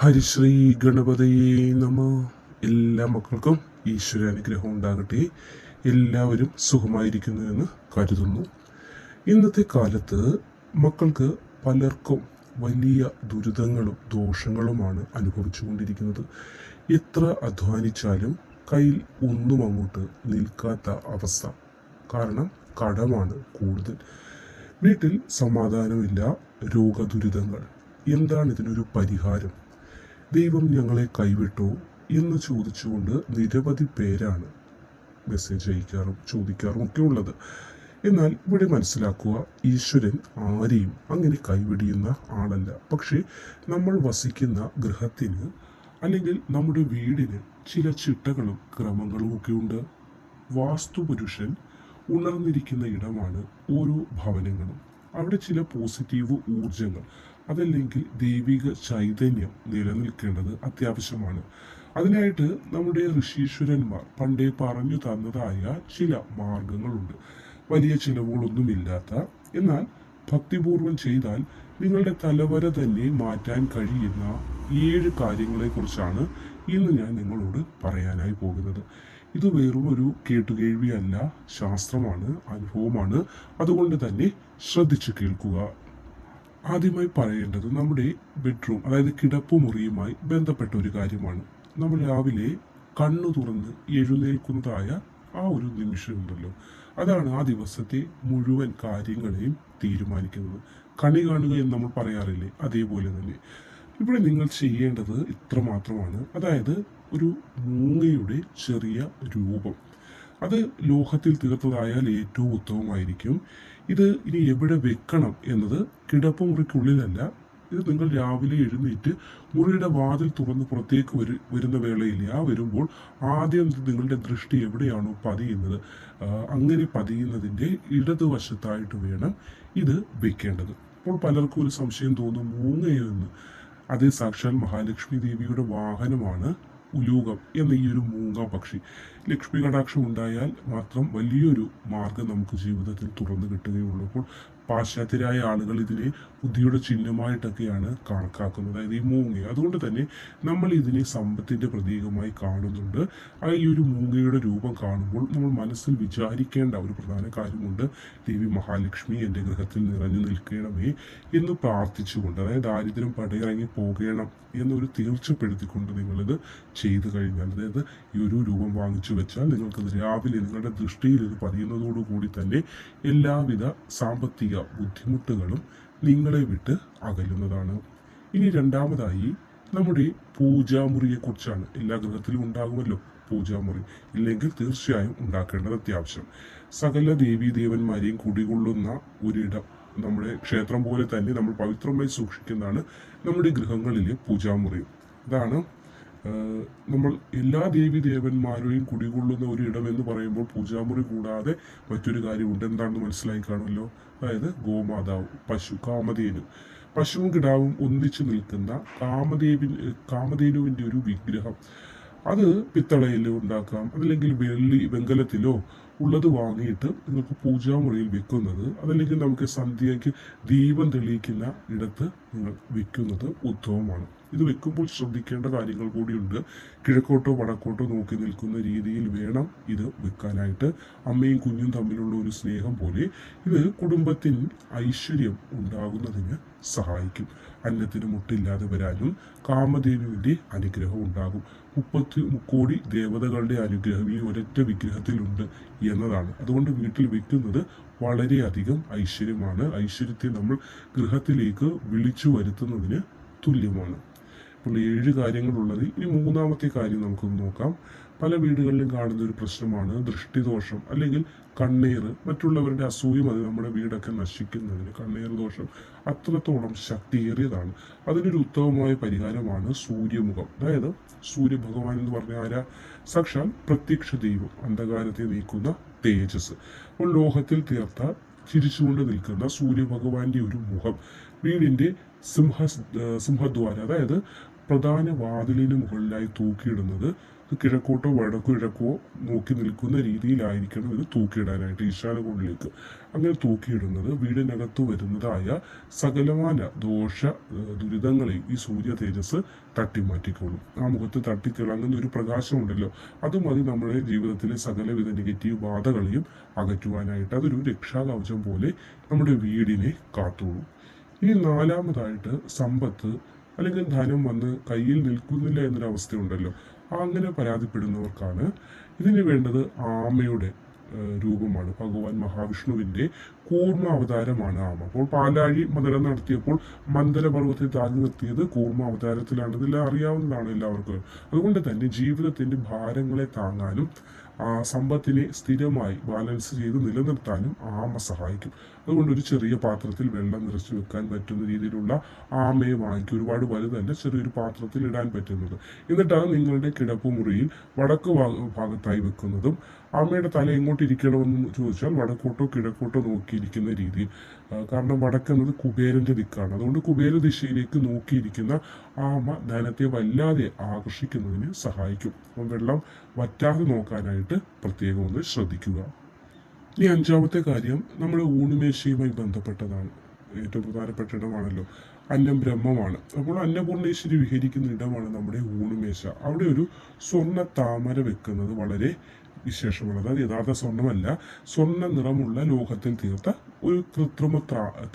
ഹരിശ്രീ ഗണപതയെ നമ. എല്ലാ മക്കൾക്കും ഈശ്വര അനുഗ്രഹം ഉണ്ടാകട്ടെ. എല്ലാവരും സുഖമായിരിക്കുന്നു എന്ന് കരുതുന്നു. ഇന്നത്തെ കാലത്ത് മക്കൾക്ക് പലർക്കും വലിയ ദുരിതങ്ങളും ദോഷങ്ങളുമാണ് അനുഭവിച്ചുകൊണ്ടിരിക്കുന്നത്. എത്ര അധ്വാനിച്ചാലും കയ്യിൽ ഒന്നും അങ്ങോട്ട് നിൽക്കാത്ത അവസ്ഥ. കാരണം കടമാണ് കൂടുതൽ. വീട്ടിൽ സമാധാനമില്ല രോഗദുരിതങ്ങൾ. എന്താണ് ഇതിനൊരു പരിഹാരം? ദൈവം ഞങ്ങളെ കൈവിട്ടു എന്ന് ചോദിച്ചുകൊണ്ട് നിരവധി പേരാണ് മെസ്സേജ് അയക്കാറും ചോദിക്കാറും ഒക്കെ ഉള്ളത്. എന്നാൽ ഇവിടെ മനസ്സിലാക്കുക ഈശ്വരൻ ആരെയും അങ്ങനെ കൈവിടിയുന്ന ആളല്ല. പക്ഷേ നമ്മൾ വസിക്കുന്ന ഗൃഹത്തിന് അല്ലെങ്കിൽ നമ്മുടെ വീടിന് ചില ചിട്ടകളും ക്രമങ്ങളും ഒക്കെ ഉണ്ട്. വാസ്തുപുരുഷൻ ഉണർന്നിരിക്കുന്ന ഇടമാണ് ഓരോ ഭവനങ്ങളും. അവിടെ ചില പോസിറ്റീവ് ഊർജങ്ങൾ അതല്ലെങ്കിൽ ദൈവിക ചൈതന്യം നിലനിൽക്കേണ്ടത് അത്യാവശ്യമാണ്. അതിനായിട്ട് നമ്മുടെ ഋഷീശ്വരന്മാർ പണ്ടേ പറഞ്ഞു തന്നതായ ചില മാർഗങ്ങളുണ്ട്. വലിയ ചിലവുകളൊന്നുമില്ലാത്ത എന്നാൽ ഭക്തിപൂർവം ചെയ്താൽ നിങ്ങളുടെ തലവര തന്നെ മാറ്റാൻ കഴിയുന്ന ഏഴ് കാര്യങ്ങളെക്കുറിച്ചാണ് ഇന്ന് ഞാൻ നിങ്ങളോട് പറയാനായി പോകുന്നത്. ഇത് വെറും ഒരു കേട്ടുകേഴ്വിയല്ല ശാസ്ത്രമാണ് അനുഭവമാണ്. അതുകൊണ്ട് തന്നെ ശ്രദ്ധിച്ചു കേൾക്കുക. ആദ്യമായി പറയേണ്ടത് നമ്മുടെ ബെഡ്റൂം അതായത് കിടപ്പുമുറിയുമായി ബന്ധപ്പെട്ട ഒരു കാര്യമാണ്. നമ്മൾ രാവിലെ കണ്ണു തുറന്ന് എഴുന്നേൽക്കുന്നതായ ആ ഒരു നിമിഷമുണ്ടല്ലോ അതാണ് ആ ദിവസത്തെ മുഴുവൻ കാര്യങ്ങളെയും തീരുമാനിക്കുന്നത്. കണി കാണുക എന്ന് നമ്മൾ പറയാറില്ലേ? അതേപോലെ തന്നെ. ഇവിടെ നിങ്ങൾ ചെയ്യേണ്ടത് ഇത്ര മാത്രമാണ് അതായത് ഒരു മൂങ്ങയുടെ ചെറിയ രൂപം. അത് ലോഹത്തിൽ തീർത്തതായാൽ ഏറ്റവും ഉത്തമമായിരിക്കും. ഇത് ഇനി എവിടെ വെക്കണം എന്നത് കിടപ്പുമുറിക്കുള്ളിലല്ല. ഇത് നിങ്ങൾ രാവിലെ എഴുന്നേറ്റ് മുറിയുടെ വാതിൽ തുറന്ന് പുറത്തേക്ക് വരു വരുന്ന വേളയിൽ ആ വരുമ്പോൾ ആദ്യം നിങ്ങളുടെ ദൃഷ്ടി എവിടെയാണോ പതിയുന്നത് അങ്ങനെ പതിയുന്നതിന്റെ ഇടതുവശത്തായിട്ട് വേണം ഇത് വെക്കേണ്ടത്. അപ്പോൾ പലർക്കും ഒരു സംശയം തോന്നും മൂങ്ങയെന്ന്. അത് സാക്ഷാൽ മഹാലക്ഷ്മി ദേവിയുടെ വാഹനമാണ്. ഉലൂകം എന്ന ഈ ഒരു മൂങ്ങ പക്ഷി ലക്ഷ്മി കടാക്ഷം ഉണ്ടായാൽ മാത്രം വലിയൊരു മാർഗം നമുക്ക് ജീവിതത്തിൽ തുറന്നു കിട്ടുകയുള്ളൂ. അപ്പോൾ പാശ്ചാത്യരായ ആളുകൾ ഇതിനെ ബുദ്ധിയുടെ ചിഹ്നമായിട്ടൊക്കെയാണ് കണക്കാക്കുന്നത്. അതായത് ഈ മൂങ്ങ. അതുകൊണ്ട് തന്നെ നമ്മൾ ഇതിനെ സമ്പത്തിന്റെ പ്രതീകമായി കാണുന്നുണ്ട്. ആ ഈ ഒരു മൂങ്ങയുടെ രൂപം കാണുമ്പോൾ നമ്മൾ മനസ്സിൽ വിചാരിക്കേണ്ട ഒരു പ്രധാന കാര്യമുണ്ട്. ദേവി മഹാലക്ഷ്മി എന്റെ ഗൃഹത്തിൽ നിറഞ്ഞു നിൽക്കണമേ എന്ന് പ്രാർത്ഥിച്ചുകൊണ്ട് അതായത് ദാരിദ്ര്യം പടയിറങ്ങി പോകണം എന്നൊരു തീർച്ചപ്പെടുത്തിക്കൊണ്ട് നിങ്ങളിത് ചെയ്തു കഴിഞ്ഞാൽ അതായത് ഈ ഒരു രൂപം വാങ്ങിച്ചു വെച്ചാൽ നിങ്ങൾക്കത് രാവിലെ നിങ്ങളുടെ ദൃഷ്ടിയിൽ ഇത് പതിയുന്നതോടുകൂടി തന്നെ എല്ലാവിധ സാമ്പത്തിക ബുദ്ധിമുട്ടുകളും നിങ്ങളെ വിട്ട് അകലുന്നതാണ്. ഇനി രണ്ടാമതായി നമ്മുടെ പൂജാമുറിയെക്കുറിച്ചാണ്. എല്ലാ ഗൃഹത്തിലും ഉണ്ടാകുമല്ലോ പൂജാമുറി. ഇല്ലെങ്കിൽ തീർച്ചയായും ഉണ്ടാക്കേണ്ടത് അത്യാവശ്യം. സകല ദേവീദേവന്മാരെയും കുടികൊള്ളുന്ന ഒരിടം നമ്മുടെ ക്ഷേത്രം പോലെ തന്നെ നമ്മൾ പവിത്രമായി സൂക്ഷിക്കുന്നതാണ് നമ്മുടെ ഗൃഹങ്ങളിലെ പൂജാമുറി. അതാണ് നമ്മൾ എല്ലാ ദേവി ദേവന്മാരെയും കുടികൊള്ളുന്ന ഒരു ഇടം എന്ന് പറയുമ്പോൾ പൂജാമുറി കൂടാതെ മറ്റൊരു കാര്യമുണ്ട്. എന്താണെന്ന് മനസ്സിലായി കാണുമല്ലോ? അതായത് ഗോമാതാവ് പശു കാമധേനു. പശുവും കിടാവും ഒന്നിച്ചു നിൽക്കുന്ന കാമദേവി കാമധേനുവിന്റെ ഒരു വിഗ്രഹം. അത് പിത്തളയിലോ ഉണ്ടാക്കാം അതല്ലെങ്കിൽ വെള്ളി വെങ്കലത്തിലോ ഉള്ളത് വാങ്ങിയിട്ട് നിങ്ങൾക്ക് പൂജാമുറിയിൽ വെക്കുന്നത് അതല്ലെങ്കിൽ നമുക്ക് സന്ധ്യയ്ക്ക് ദീപം തെളിയിക്കുന്ന ഇടത്ത് നിങ്ങൾ വെക്കുന്നത് ഉത്തമമാണ് ഇത് വെക്കുമ്പോൾ ശ്രദ്ധിക്കേണ്ട കാര്യങ്ങൾ കൂടിയുണ്ട്. കിഴക്കോട്ടോ വടക്കോട്ടോ നോക്കി നിൽക്കുന്ന രീതിയിൽ വേണം ഇത് വെക്കാനായിട്ട്. അമ്മയും കുഞ്ഞും തമ്മിലുള്ള ഒരു സ്നേഹം പോലെ ഇത് കുടുംബത്തിന് ഐശ്വര്യം ഉണ്ടാകുന്നതിന് സഹായിക്കും. അന്നത്തിന് മുട്ടില്ലാതെ വരാനും കാമധേനുവിന്റെ അനുഗ്രഹം ഉണ്ടാകും. മുപ്പത്തി മുക്കോടി ദേവതകളുടെ അനുഗ്രഹം ഈ ഒരൊറ്റ വിഗ്രഹത്തിലുണ്ട് എന്നതാണ്. അതുകൊണ്ട് വീട്ടിൽ വെക്കുന്നത് വളരെയധികം ഐശ്വര്യമാണ്. ഐശ്വര്യത്തെ നമ്മൾ ഗൃഹത്തിലേക്ക് വിളിച്ചു വരുത്തുന്നതിന് തുല്യമാണ്. അപ്പോൾ ഏഴ് കാര്യങ്ങളുള്ളത്. ഇനി മൂന്നാമത്തെ കാര്യം നമുക്കൊന്ന് നോക്കാം. പല വീടുകളിലും കാണുന്ന ഒരു പ്രശ്നമാണ് ദൃഷ്ടിദോഷം അല്ലെങ്കിൽ കണ്ണീർ മറ്റുള്ളവരുടെ അസൂയം അത് നമ്മുടെ വീടൊക്കെ നശിക്കുന്നതിന് കണ്ണീർ ദോഷം അത്രത്തോളം ശക്തിയേറിയതാണ്. അതിനൊരു ഉത്തമമായ പരിഹാരമാണ് സൂര്യമുഖം. അതായത് സൂര്യഭഗവാൻ എന്ന് പറഞ്ഞ ആരാ? സാക്ഷാൽ പ്രത്യക്ഷ ദൈവം അന്ധകാരത്തെ നീക്കുന്ന തേജസ്. അപ്പോൾ ലോഹത്തിൽ തീർത്ത ചിരിച്ചുകൊണ്ട് നിൽക്കുന്ന സൂര്യഭഗവാന്റെ ഒരു മുഖം. വീടിന്റെ സിംഹ സിംഹദ്വാരം. അതായത് പ്രധാന വാതിലിന് മുകളിലായി തൂക്കിയിടുന്നത് കിഴക്കോട്ടോ വടക്കോ കിഴക്കോ നോക്കി നിൽക്കുന്ന രീതിയിലായിരിക്കണം ഇത് തൂക്കിയിടാനായിട്ട് ഈശാനകോണിലേക്ക് അങ്ങനെ തൂക്കിയിടുന്നത് വീടിനകത്ത് വരുന്നതായ സകലമാന ദോഷ ദുരിതങ്ങളെയും ഈ സൂര്യ തേജസ് തട്ടിമാറ്റിക്കോളും ആ മുഖത്ത് തട്ടിത്തിളങ്ങുന്ന ഒരു പ്രകാശമുണ്ടല്ലോ അത് മതി നമ്മുടെ ജീവിതത്തിലെ സകലവിധ നെഗറ്റീവ് ബാധകളെയും അകറ്റുവാനായിട്ട്. അതൊരു രക്ഷാകവചം പോലെ നമ്മുടെ വീടിനെ കാത്തോളും ഇനി നാലാമതായിട്ട് സമ്പത്ത് അല്ലെങ്കിൽ ധനം വന്ന് കയ്യിൽ നിൽക്കുന്നില്ല എന്നൊരവസ്ഥയുണ്ടല്ലോ. അങ്ങനെ പരാതിപ്പെടുന്നവർക്കാണ് ഇതിന് വേണ്ടത് ആമയുടെ രൂപമാണ്. ഭഗവാൻ മഹാവിഷ്ണുവിന്റെ കൂർമ്മ അവതാരമാണ് ആമ. അപ്പോൾ പാലാഴി മന്ദരം നടത്തിയപ്പോൾ മന്ദരപർവത്തെ താഴ്ന്നു നിർത്തിയത് കൂർമ്മ അവതാരത്തിലാണ് ഇതെല്ലാം അറിയാവുന്നതാണ് എല്ലാവർക്കും. അതുകൊണ്ട് തന്നെ ജീവിതത്തിന്റെ ഭാരങ്ങളെ താങ്ങാനും സമ്പത്തിനെ സ്ഥിരമായി ബാലൻസ് ചെയ്ത് നിലനിർത്താനും ആമ സഹായിക്കും. അതുകൊണ്ട് ഒരു ചെറിയ പാത്രത്തിൽ വെള്ളം നിറച്ചു വെക്കാൻ പറ്റുന്ന രീതിയിലുള്ള ആമയെ വാങ്ങിക്കും. ഒരുപാട് വലുതല്ല ചെറിയൊരു പാത്രത്തിൽ ഇടാൻ പറ്റുന്നത്. എന്നിട്ടാണ് നിങ്ങളുടെ കിടപ്പ് മുറിയിൽ വടക്ക് ഭാഗ- ഭാഗത്തായി വെക്കുന്നതും ആമയുടെ തല എങ്ങോട്ട് ഇരിക്കണമെന്ന് ചോദിച്ചാൽ വടക്കോട്ടോ കിഴക്കോട്ടോ നോക്കിയിരിക്കുന്ന രീതിയിൽ കാരണം വടക്കെന്നത് കുബേരന്റെ ദിക്കാണ്. അതുകൊണ്ട് കുബേര ദിശയിലേക്ക് നോക്കിയിരിക്കുന്ന ആമ ധനത്തെ വല്ലാതെ ആകർഷിക്കുന്നതിന് സഹായിക്കും. അപ്പം വെള്ളം വറ്റാതെ നോക്കാനായിട്ട് പ്രത്യേകം ഒന്ന് ശ്രദ്ധിക്കുക. ഇനി അഞ്ചാമത്തെ കാര്യം നമ്മുടെ ഊണുമേശയുമായി ബന്ധപ്പെട്ടതാണ്. ഏറ്റവും പ്രധാനപ്പെട്ട ഇടമാണല്ലോ. അന്നം ബ്രഹ്മമാണ്. അപ്പോൾ അന്നപൂർണേശ്വരി വിഹരിക്കുന്ന ഇടമാണ് നമ്മുടെ ഊണുമേശ. അവിടെ ഒരു സ്വർണ താമര വെക്കുന്നത് വളരെ വിശേഷമാണ് അത് യഥാർത്ഥ സ്വർണമല്ല. സ്വർണ നിറമുള്ള ലോഹത്തിൽ തീർത്ത ഒരു കൃത്രിമ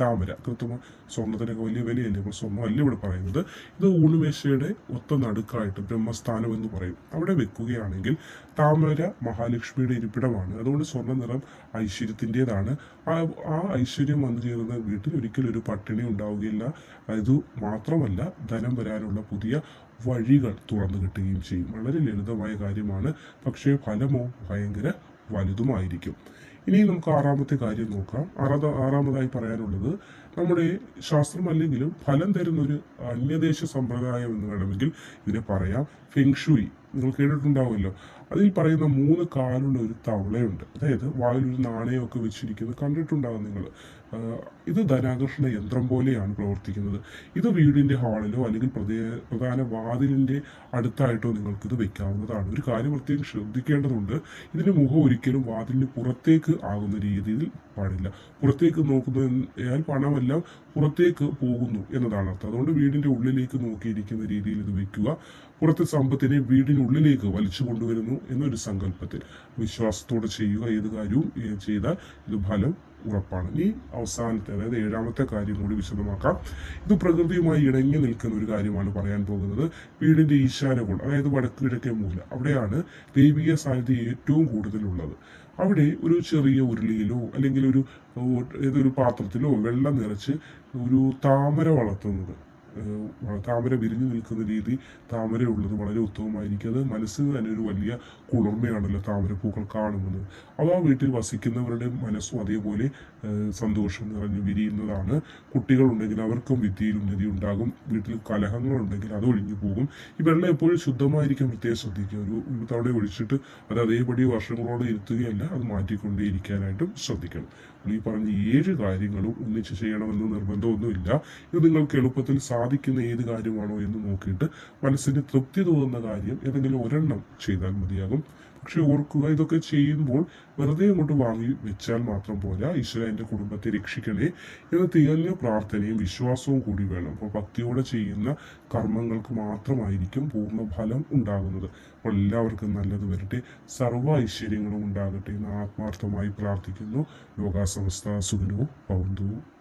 താമര കൃത്രിമ സ്വർണത്തിനൊക്കെ വലിയ വിലയല്ലേ? സ്വർണം സ്വർണമല്ല ഇവിടെ പറയുന്നത്. ഇത് ഊണുമേശയുടെ ഒത്ത നടുക്കായിട്ട് ബ്രഹ്മസ്ഥാനം എന്ന് പറയും. അവിടെ വെക്കുകയാണെങ്കിൽ താമര മഹാലക്ഷ്മിയുടെ ഇരിപ്പിടമാണ്. അതുകൊണ്ട് സ്വർണ നിറം ഐശ്വര്യത്തിന്റെതാണ്. ആ ആ ഐശ്വര്യം വന്നു ചേരുന്ന വീട്ടിൽ ഒരിക്കലും ഒരു പട്ടിണി ഉണ്ടാവുകയില്ല. ഇത് മാത്രമല്ല ധനം വരാനുള്ള പുതിയ വഴികൾ തുറന്നു കിട്ടുകയും ചെയ്യും. വളരെ ലളിതമായ കാര്യമാണ്. പക്ഷേ ഫലമോ ഭയങ്കര വലുതുമായിരിക്കും. ഇനി നമുക്ക് ആറാമത്തെ കാര്യം നോക്കാം. ആറാമത ആറാമതായി പറയാനുള്ളത് നമ്മുടെ ശാസ്ത്രമല്ലെങ്കിലും ഫലം തരുന്ന ഒരു അന്യദേശ സമ്പ്രദായം എന്ന് വേണമെങ്കിൽ ഇതിനെ പറയാം. ഫെങ്ഷുയി നിങ്ങൾ കേട്ടിട്ടുണ്ടാവുമല്ലോ. അതിൽ പറയുന്ന മൂന്ന് കാലുള്ള ഒരു തവളയുണ്ട്. അതായത് വായിൽ ഒരു നാണയമൊക്കെ വെച്ചിരിക്കുന്നത് കണ്ടിട്ടുണ്ടാകും നിങ്ങൾ. ഇത് ധനാകർഷണ യന്ത്രം പോലെയാണ് പ്രവർത്തിക്കുന്നത്. ഇത് വീടിന്റെ ഹാളിലോ അല്ലെങ്കിൽ പ്രധാന വാതിലിന്റെ അടുത്തായിട്ടോ നിങ്ങൾക്കിത് വെക്കാവുന്നതാണ്. ഒരു കാര്യം പ്രത്യേകം ശ്രദ്ധിക്കേണ്ടതുണ്ട്. ഇതിന്റെ മുഖം ഒരിക്കലും വാതിലിന് പുറത്തേക്ക് ആകുന്ന രീതിയിൽ പാടില്ല. പുറത്തേക്ക് നോക്കുന്നതിനാൽ പണമെല്ലാം പുറത്തേക്ക് പോകുന്നു എന്നതാണ് അർത്ഥം. അതുകൊണ്ട് വീടിന്റെ ഉള്ളിലേക്ക് നോക്കിയിരിക്കുന്ന രീതിയിൽ ഇത് വെക്കുക. പുറത്തെ സമ്പത്തിനെ വീടിനുള്ളിലേക്ക് വലിച്ചു കൊണ്ടുവരുന്നു എന്നൊരു സങ്കല്പത്തിൽ. വിശ്വാസത്തോടെ ചെയ്യുക ഏത് കാര്യവും ചെയ്ത ചെയ്താൽ ഇത് ഫലം ഉറപ്പാണ്. ഈ അവസാനത്തെ അതായത് ഏഴാമത്തെ കാര്യം കൂടി വിശദമാക്കാം. ഇത് പ്രകൃതിയുമായി ഇണങ്ങി നിൽക്കുന്ന ഒരു കാര്യമാണ് പറയാൻ പോകുന്നത്. വീടിന്റെ ഈശാനകോൺ അതായത് വടക്ക് കിഴക്കേ മൂല അവിടെയാണ് ദൈവിക സാന്നിധ്യം ഏറ്റവും കൂടുതലുള്ളത്. അവിടെ ഒരു ചെറിയ ഉരുളിയിലോ അല്ലെങ്കിൽ ഒരു ഏതൊരു പാത്രത്തിലോ വെള്ളം നിറച്ച് ഒരു താമര വളർത്തുന്നത്. താമര വിരിഞ്ഞു നിൽക്കുന്ന രീതി താമരയുള്ളത് വളരെ ഉത്തമമായിരിക്കും. അത് മനസ്സിന് തന്നെ ഒരു വലിയ കുളിർമയാണല്ലോ താമരപ്പൂക്കൾ കാണുന്നത്. അത് ആ വീട്ടിൽ വസിക്കുന്നവരുടെ മനസ്സും അതേപോലെ സന്തോഷം നിറഞ്ഞു വിരിയുന്നതാണ്. കുട്ടികളുണ്ടെങ്കിൽ അവർക്കും വിദ്യയിൽ ഉന്നതി ഉണ്ടാകും. വീട്ടിൽ കലഹങ്ങളുണ്ടെങ്കിൽ അത് ഒഴിഞ്ഞു പോകും. ഈ വെള്ളം എപ്പോഴും ശുദ്ധമായിരിക്കാൻ പ്രത്യേകം ശ്രദ്ധിക്കുക. ഒരു തവണ ഒഴിച്ചിട്ട് അത് അതേപടി വർഷങ്ങളോട് ഇരുത്തുകയല്ല അത് മാറ്റിക്കൊണ്ടേ ഇരിക്കാനായിട്ടും ശ്രദ്ധിക്കണം. ഈ പറഞ്ഞ ഏഴ് കാര്യങ്ങളും ഒന്നിച്ച് ചെയ്യണമെന്ന് നിർബന്ധമൊന്നുമില്ല. ഇത് നിങ്ങൾക്ക് എളുപ്പത്തിൽ സാധിക്കുന്ന ഏത് കാര്യമാണോ എന്ന് നോക്കിയിട്ട് മനസ്സിന് തൃപ്തി തോന്നുന്ന കാര്യം ഏതെങ്കിലും ഒരെണ്ണം ചെയ്താൽ മതിയാകും. പക്ഷെ ഓർക്കുക ഇതൊക്കെ ചെയ്യുമ്പോൾ വെറുതെ അങ്ങോട്ട് വാങ്ങി വെച്ചാൽ മാത്രം പോരാ. ഈശ്വര കുടുംബത്തെ രക്ഷിക്കണേ എന്ന് തികഞ്ഞ പ്രാർത്ഥനയും വിശ്വാസവും കൂടി വേണം. അപ്പോൾ ഭക്തിയോടെ ചെയ്യുന്ന കർമ്മങ്ങൾക്ക് മാത്രമായിരിക്കും പൂർണ ഫലം ഉണ്ടാകുന്നത്. അപ്പോൾ എല്ലാവർക്കും നല്ലത് വരട്ടെ. സർവ ഐശ്വര്യങ്ങളും ഉണ്ടാകട്ടെ എന്ന് ആത്മാർത്ഥമായി പ്രാർത്ഥിക്കുന്നു. ലോകാസമസ്ത സുഖനവും ഭവന്തു.